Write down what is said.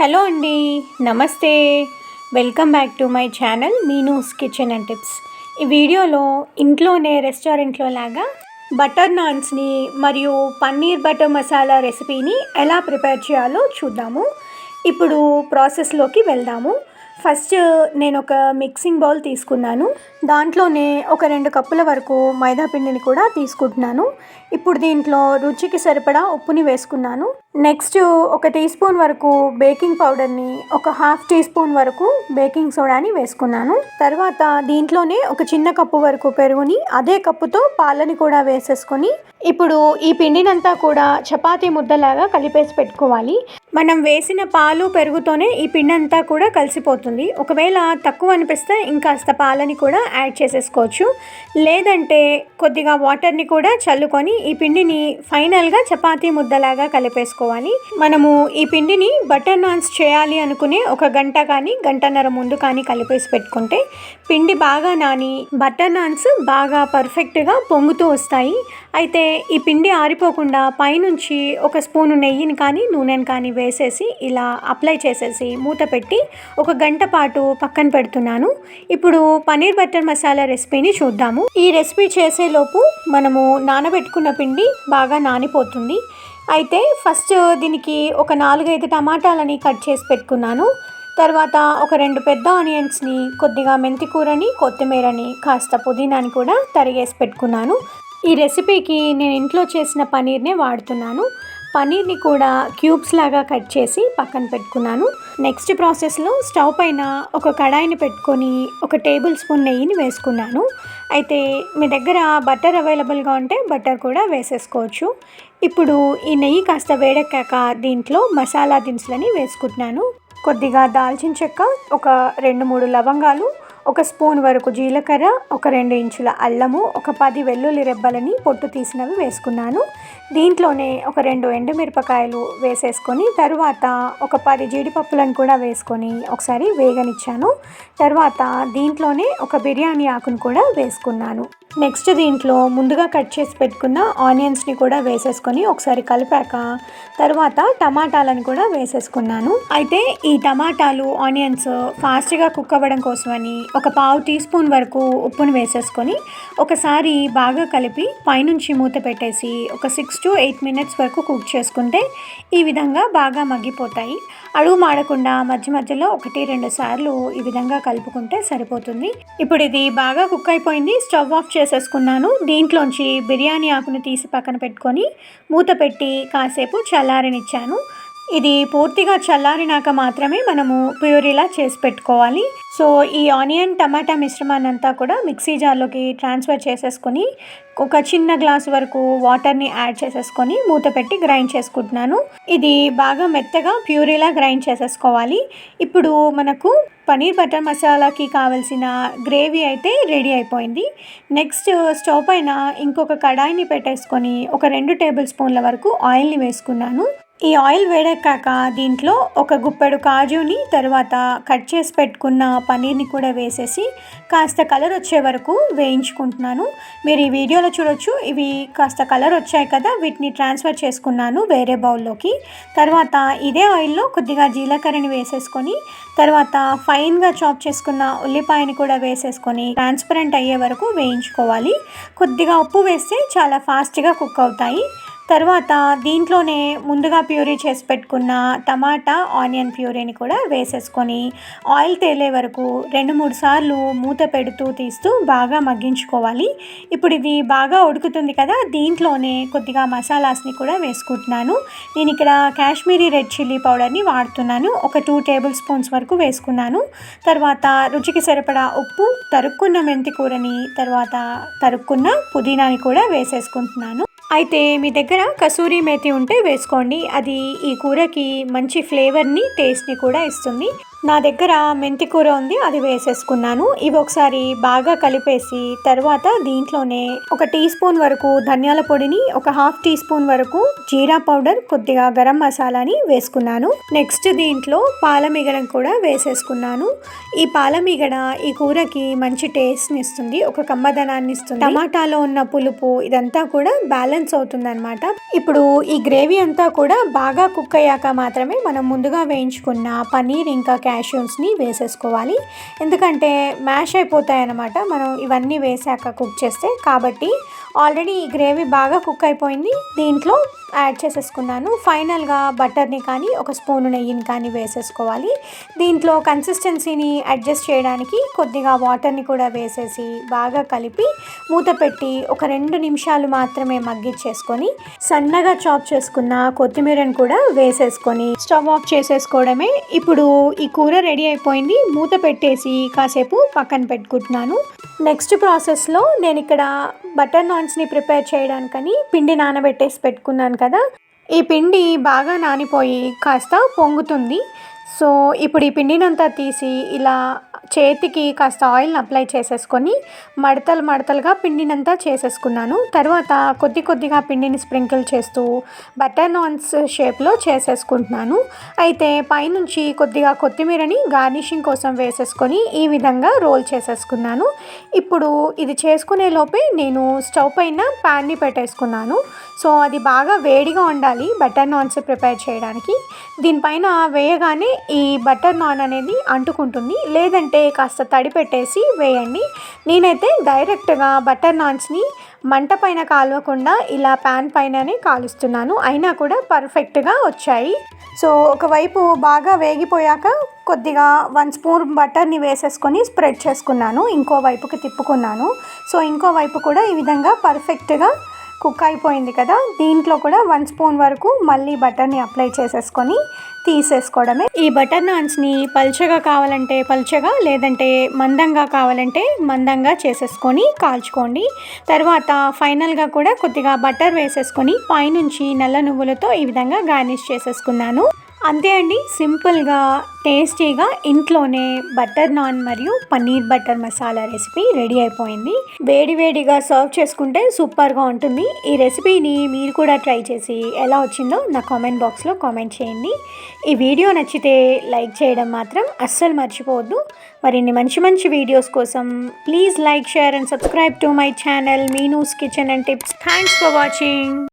Hello అండి నమస్తే. Welcome back to my channel Meenu's kitchen and tips. ఈ వీడియోలో ఇంట్లోనే రెస్టారెంట్లో లాగా బటర్ నాన్స్ని మరియు పన్నీర్ బటర్ మసాలా రెసిపీని ఎలా ప్రిపేర్ చేయాలో చూద్దాము. ఇప్పుడు ప్రాసెస్లోకి వెళ్దాము. ఫస్ట్ నేను ఒక మిక్సింగ్ బౌల్ తీసుకున్నాను. దాంట్లోనే ఒక రెండు కప్పుల వరకు మైదా పిండిని కూడా తీసుకుంటున్నాను. ఇప్పుడు దీంట్లో రుచికి సరిపడా ఉప్పుని వేసుకున్నాను. నెక్స్ట్ ఒక టీ స్పూన్ వరకు బేకింగ్ పౌడర్ని ఒక హాఫ్ టీ స్పూన్ వరకు బేకింగ్ సోడాని వేసుకున్నాను. తర్వాత దీంట్లోనే ఒక చిన్న కప్పు వరకు పెరుగుని అదే కప్పుతో పాలని కూడా వేసేసుకొని ఇప్పుడు ఈ పిండినంతా కూడా చపాతీ ముద్దలాగా కలిపేసి పెట్టుకోవాలి. మనం వేసిన పాలు పెరుగుతోనే ఈ పిండి అంతా కూడా కలిసిపోతుంది. ఒకవేళ తక్కువ అనిపిస్తే ఇంకాస్త పాలని కూడా యాడ్ చేసేసుకోవచ్చు. లేదంటే కొద్దిగా వాటర్ని కూడా చల్లుకొని ఈ పిండిని ఫైనల్గా చపాతీ ముద్దలాగా కలిపేసుకోవాలి. మనము ఈ పిండిని బటర్ నాన్స్ చేయాలి అనుకునే ఒక గంట కానీ గంటన్నర ముందు కానీ కలిపేసి పెట్టుకుంటే పిండి బాగా నాని బటర్ నాన్స్ బాగా పర్ఫెక్ట్గా పొంగుతూ వస్తాయి. అయితే ఈ పిండి ఆరిపోకుండా పైనుంచి ఒక స్పూను నెయ్యిని కానీ నూనెని కానీ వేసేసి ఇలా అప్లై చేసేసి మూత పెట్టి ఒక గంట పాటు పక్కన పెడుతున్నాను. ఇప్పుడు పనీర్ బటర్ మసాలా రెసిపీని చూద్దాము. ఈ రెసిపీ చేసేలోపు మనము నానబెట్టుకున్న పిండి బాగా నానిపోతుంది. అయితే ఫస్ట్ దీనికి ఒక నాలుగైదు టమాటాలని కట్ చేసి పెట్టుకున్నాను. తర్వాత ఒక రెండు పెద్ద ఆనియన్స్ని కొద్దిగా మెంతికూరని కొత్తిమీరని కాస్త పుదీనాని కూడా తరిగేసి పెట్టుకున్నాను. ఈ రెసిపీకి నేను ఇంట్లో చేసిన పనీర్నే వాడుతున్నాను. పనీర్ని కూడా క్యూబ్స్ లాగా కట్ చేసి పక్కన పెట్టుకున్నాను. నెక్స్ట్ ప్రాసెస్లో స్టవ్ పైన ఒక కడాయిని పెట్టుకొని ఒక టేబుల్ స్పూన్ నెయ్యిని వేసుకున్నాను. అయితే మీ దగ్గర బటర్ అవైలబుల్గా ఉంటే బటర్ కూడా వేసేసుకోవచ్చు. ఇప్పుడు ఈ నెయ్యి కాస్త వేడెక్కాక దీంట్లో మసాలా దినుసులని వేసుకుంటున్నాను. కొద్దిగా దాల్చిన చెక్క ఒక రెండు మూడు లవంగాలు ఒక స్పూన్ వరకు జీలకర్ర ఒక రెండు ఇంచుల అల్లము ఒక పది వెల్లుల్లి రెబ్బలని పొట్టు తీసినవి వేసుకున్నాను. దీంట్లోనే ఒక రెండు ఎండుమిరపకాయలు వేసేసుకొని తర్వాత ఒక పది జీడిపప్పులను కూడా వేసుకొని ఒకసారి వేగనిచ్చాను. తర్వాత దీంట్లోనే ఒక బిర్యానీ ఆకును కూడా వేసుకున్నాను. నెక్స్ట్ దీంట్లో ముందుగా కట్ చేసి పెట్టుకున్న ఆనియన్స్ని కూడా వేసేసుకొని ఒకసారి కలిపాక తర్వాత టమాటాలను కూడా వేసేసుకున్నాను. అయితే ఈ టమాటాలు ఆనియన్స్ ఫాస్ట్గా కుక్ అవ్వడం కోసమని ఒక పావు టీ స్పూన్ వరకు ఉప్పును వేసేసుకొని ఒకసారి బాగా కలిపి పైనుంచి మూత పెట్టేసి ఒక సిక్స్ టు ఎయిట్ మినిట్స్ వరకు కుక్ చేసుకుంటే ఈ విధంగా బాగా మగ్గిపోతాయి. అడుగు మాడకుండా మధ్య మధ్యలో ఒకటి రెండు సార్లు ఈ విధంగా కలుపుకుంటే సరిపోతుంది. ఇప్పుడు ఇది బాగా కుక్ అయిపోయింది. స్టవ్ ఆఫ్ చేసేసుకున్నాను. దీంట్లోంచి బిర్యానీ ఆకును తీసి పక్కన పెట్టుకొని మూత పెట్టి కాసేపు చల్లారనిచ్చాను. ఇది పూర్తిగా చల్లారినాక మాత్రమే మనము ప్యూరీలా చేసి పెట్టుకోవాలి. సో ఈ ఆనియన్ టమాటా మిశ్రమాన్ని అంతా కూడా మిక్సీ జార్లోకి ట్రాన్స్ఫర్ చేసేసుకొని ఒక చిన్న గ్లాస్ వరకు వాటర్ని యాడ్ చేసేసుకొని మూత పెట్టి గ్రైండ్ చేసుకుంటున్నాను. ఇది బాగా మెత్తగా ప్యూరీలా గ్రైండ్ చేసేసుకోవాలి. ఇప్పుడు మనకు పనీర్ బటర్ మసాలాకి కావలసిన గ్రేవీ అయితే రెడీ అయిపోయింది. నెక్స్ట్ స్టవ్ పైన ఇంకొక కడాయిని పెట్టేసుకొని ఒక రెండు టేబుల్ స్పూన్ల వరకు ఆయిల్ని వేసుకున్నాను. ఈ ఆయిల్ వేడెక్కాక దీంట్లో ఒక గుప్పెడు కాజుని తర్వాత కట్ చేసి పెట్టుకున్న పన్నీర్ని కూడా వేసేసి కాస్త కలర్ వచ్చే వరకు వేయించుకుంటున్నాను. మీరు ఈ వీడియోలో చూడొచ్చు. ఇవి కాస్త కలర్ వచ్చాయి కదా వీటిని ట్రాన్స్ఫర్ చేసుకున్నాను వేరే బౌల్లోకి. తర్వాత ఇదే ఆయిల్లో కొద్దిగా జీలకర్రని వేసేసుకొని తర్వాత ఫైన్గా చాప్ చేసుకున్న ఉల్లిపాయని కూడా వేసేసుకొని ట్రాన్స్పరెంట్ అయ్యే వరకు వేయించుకోవాలి. కొద్దిగా ఉప్పు వేస్తే చాలా ఫాస్ట్గా కుక్ అవుతాయి. తర్వాత దీంట్లోనే ముందుగా ప్యూరీ చేసి పెట్టుకున్న టమాటా ఆనియన్ ప్యూరీని కూడా వేసేసుకొని ఆయిల్ తేలే వరకు రెండు మూడు సార్లు మూత పెడుతూ తీస్తూ బాగా మగ్గించుకోవాలి. ఇప్పుడు ఇది బాగా ఉడుకుతుంది కదా దీంట్లోనే కొద్దిగా మసాలాస్ని కూడా వేసుకుంటున్నాను. నేను ఇక్కడ కాశ్మీరీ రెడ్ చిల్లీ పౌడర్ని వాడుతున్నాను. ఒక టూ టేబుల్ స్పూన్స్ వరకు వేసుకున్నాను. తర్వాత రుచికి సరిపడా ఉప్పు తరుక్కున్న మెంతి కూరని తర్వాత తరుక్కున్న పుదీనాని కూడా వేసేసుకుంటున్నాను. అయితే మీ దగ్గర కసూరి మేతి ఉంటే వేసుకోండి. అది ఈ కూరకి మంచి ఫ్లేవర్ని టేస్ట్ని కూడా ఇస్తుంది. నా దగ్గర మెంతి కూర ఉంది అది వేసేసుకున్నాను. ఇవి ఒకసారి బాగా కలిపేసి తర్వాత దీంట్లోనే ఒక టీ స్పూన్ వరకు ధనియాల పొడిని ఒక హాఫ్ టీ స్పూన్ వరకు జీరా పౌడర్ కొద్దిగా గరం మసాలాని వేసుకున్నాను. నెక్స్ట్ దీంట్లో పాలమిగడం కూడా వేసేసుకున్నాను. ఈ పాలమిగడ ఈ కూరకి మంచి టేస్ట్ని ఇస్తుంది ఒక కమ్మదనాన్ని ఇస్తుంది. టమాటాలో ఉన్న పులుపు ఇదంతా కూడా బ్యాలెన్స్ అవుతుంది అనమాట ఇప్పుడు ఈ గ్రేవీ అంతా కూడా బాగా కుక్ అయ్యాక మాత్రమే మనం ముందుగా వేయించుకున్న పన్నీర్ ఇంకా క్యాష్యూస్ని వేసేసుకోవాలి. ఎందుకంటే మ్యాష్ అయిపోతాయి అన్నమాట మనం ఇవన్నీ వేసాక కుక్ చేస్తే. కాబట్టి ఆల్రెడీ ఈ గ్రేవీ బాగా కుక్ అయిపోయింది. దీంట్లో యాడ్ చేసేసుకున్నాను. ఫైనల్గా బటర్ని కానీ ఒక స్పూన్ నెయ్యిని కానీ వేసేసుకోవాలి. దీంట్లో కన్సిస్టెన్సీని అడ్జస్ట్ చేయడానికి కొద్దిగా వాటర్ని కూడా వేసేసి బాగా కలిపి మూత పెట్టి ఒక రెండు నిమిషాలు మాత్రమే మగ్గిచ్చేసుకొని సన్నగా చాప్ చేసుకున్న కొత్తిమీరని కూడా వేసేసుకొని స్టవ్ ఆఫ్ చేసేసుకోవడమే. ఇప్పుడు ఈ కూర రెడీ అయిపోయింది. మూత పెట్టేసి కాసేపు పక్కన పెట్టుకుంటున్నాను. నెక్స్ట్ ప్రాసెస్లో నేను ఇక్కడ బటర్ నాన్స్ని ప్రిపేర్ చేయడానికని పిండి నానబెట్టేసి పెట్టుకున్నాను కదా. ఈ పిండి బాగా నానిపోయి కాస్త పొంగుతుంది. సో ఇప్పుడు ఈ పిండినంతా తీసి ఇలా చేతికి కాస్త ఆయిల్ని అప్లై చేసేసుకొని మడతలు మడతలుగా పిండినంతా చేసేసుకున్నాను. తర్వాత కొద్ది కొద్దిగా పిండిని స్ప్రింకిల్ చేస్తూ బటర్ నాన్స్ షేప్లో చేసేసుకుంటున్నాను. అయితే పైనుంచి కొద్దిగా కొత్తిమీరని గార్నిషింగ్ కోసం వేసేసుకొని ఈ విధంగా రోల్ చేసేసుకున్నాను. ఇప్పుడు ఇది చేసుకునే లోపే నేను స్టవ్ పైన ప్యాన్ని పెట్టేసుకున్నాను. సో అది బాగా వేడిగా ఉండాలి బటర్ నాన్స్ ప్రిపేర్ చేయడానికి. దీనిపైన వేయగానే ఈ బటర్ నాన్ అనేది అంటుకుంటుంది. లేదంటే కాస్త తడి పెట్టేసి వేయండి. నేనైతే డైరెక్ట్గా బటర్ నాన్స్ని మంట పైన కాలవకుండా ఇలా ప్యాన్ పైననే కాలుస్తున్నాను. అయినా కూడా పర్ఫెక్ట్గా వచ్చాయి. సో ఒకవైపు బాగా వేగిపోయాక కొద్దిగా వన్ స్పూన్ బటర్ని వేసేసుకొని స్ప్రెడ్ చేసుకున్నాను. ఇంకో వైపుకి తిప్పుకున్నాను. సో ఇంకో వైపు కూడా ఈ విధంగా పర్ఫెక్ట్గా కుక్ అయిపోయింది కదా దీంట్లో కూడా వన్ స్పూన్ వరకు మళ్ళీ బటర్ని అప్లై చేసేసుకొని తీసేసుకోవడమే. ఈ బటర్ నాన్స్ని పల్చగా కావాలంటే పల్చగా లేదంటే మందంగా కావాలంటే మందంగా చేసేసుకొని కాల్చుకోండి. తర్వాత ఫైనల్గా కూడా కొద్దిగా బటర్ వేసేసుకొని పైనుంచి నల్ల నువ్వులతో ఈ విధంగా గార్నిష్ చేసేసుకున్నాను. అంతే అండి సింపుల్గా టేస్టీగా ఇంట్లోనే బటర్ నాన్ మరియు paneer butter masala recipe ready అయిపోయింది. వేడి వేడిగా సర్వ్ చేసుకుంటే సూపర్గా ఉంటుంది. ఈ రెసిపీని మీరు కూడా ట్రై చేసి ఎలా వచ్చిందో నా కామెంట్ బాక్స్లో కామెంట్ చేయండి. ఈ వీడియో నచ్చితే లైక్ చేయడం మాత్రం అస్సలు మర్చిపోవద్దు. మరిన్ని మంచి మంచి వీడియోస్ కోసం please like share and subscribe to my channel Meenu's kitchen and tips. Thanks for watching.